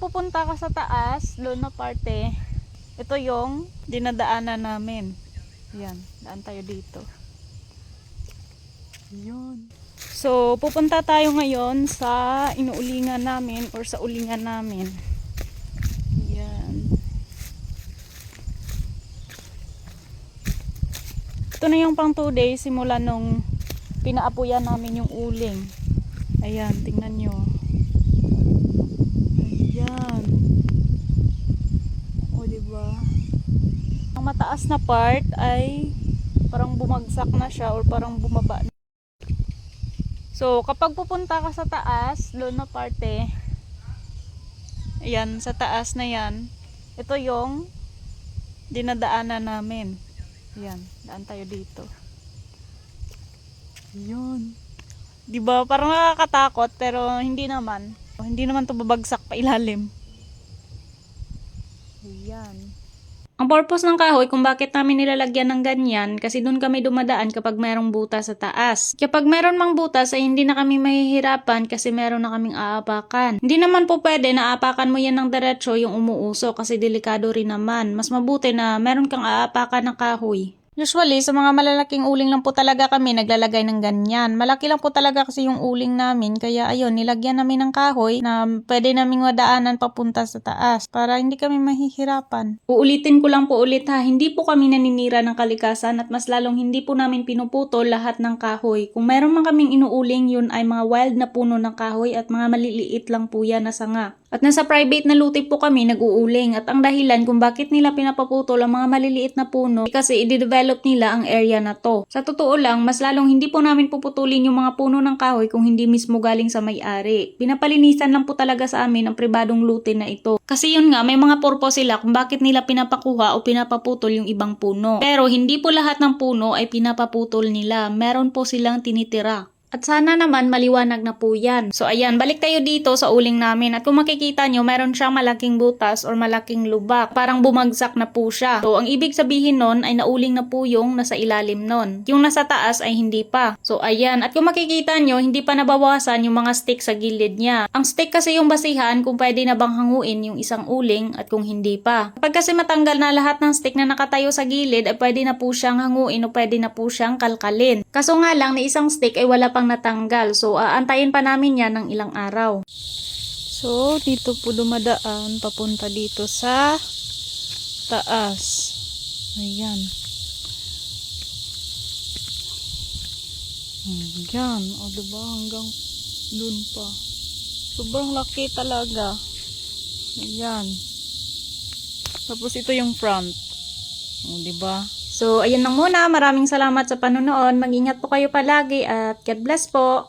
pupunta ka sa taas, doon na parte, ito yung dinadaanan namin. Yan, daan tayo dito. Yun. So, pupunta tayo ngayon sa inuulingan namin or sa ulingan namin. Yan. Ito na yung pang 2 days simula nung pinaapuyan namin yung uling. Ayan, tingnan nyo. Ayan. O, diba? Mataas na part ay parang bumagsak na siya or parang bumaba na. So, kapag pupunta ka sa taas, doon na parte, ayan, sa taas na yan, ito yung dinadaanan namin. Ayan, daan tayo dito. Yun. 'Di ba? Parang nakakatakot pero hindi naman. Hindi naman 'to babagsak pa ilalim. Ayan. Ang purpose ng kahoy kung bakit namin nilalagyan ng ganyan kasi doon kami dumadaan kapag mayroong butas sa taas. Kapag mayroon mang butas ay hindi na kami mahihirapan kasi meron na kaming aapakan. Hindi naman po pwede na aapakan mo yan ng diretsyo yung umuuso kasi delikado rin naman. Mas mabuti na meron kang aapakan ng kahoy. Usually, sa mga malalaking uling lang po talaga kami naglalagay ng ganyan. Malaki lang po talaga kasi yung uling namin. Kaya ayun, nilagyan namin ng kahoy na pwede naming madaanan papunta sa taas para hindi kami mahihirapan. Uulitin ko lang po ulit ha, hindi po kami naninira ng kalikasan at mas lalong hindi po namin pinuputol lahat ng kahoy. Kung meron man kaming inuuling, yun ay mga wild na puno ng kahoy at mga maliliit lang po yan na sanga. At nasa private na luti po kami nag-uuling at ang dahilan kung bakit nila pinapaputol ang mga maliliit na puno kasi i-develop nila ang area na to. Sa totoo lang, mas lalong hindi po namin puputulin yung mga puno ng kahoy kung hindi mismo galing sa may-ari. Pinapalinisan lang po talaga sa amin ang pribadong luti na ito. Kasi yun nga, may mga purpose sila kung bakit nila pinapakuha o pinapaputol yung ibang puno. Pero hindi po lahat ng puno ay pinapaputol nila. Meron po silang tinitira. At sana naman maliwanag na po yan. So ayan, balik tayo dito sa uling namin. At kung makikita nyo, meron siyang malaking butas or malaking lubak. Parang bumagsak na po siya. So ang ibig sabihin nun ay nauling na po yung nasa ilalim nun. Yung nasa taas ay hindi pa. So ayan, at kung makikita nyo, hindi pa nabawasan yung mga stick sa gilid niya. Ang stick kasi yung basihan kung pwede na bang hanguin yung isang uling at kung hindi pa. Kapag kasi matanggal na lahat ng stick na nakatayo sa gilid ay pwede na po siyang hanguin o pwede na po siyang kalkalin. Kaso nga lang na isang stick ay wala pang natanggal. So, aantayin pa namin yan ng ilang araw. So, dito po dumadaan papunta dito sa taas. Ayan. Ayan. O, diba? Hanggang dun pa. Sobrang laki talaga. Ayan. Tapos ito yung front. O, diba? So, ayun lang muna. Maraming salamat sa panonood. Mag-ingat po kayo palagi at God bless po.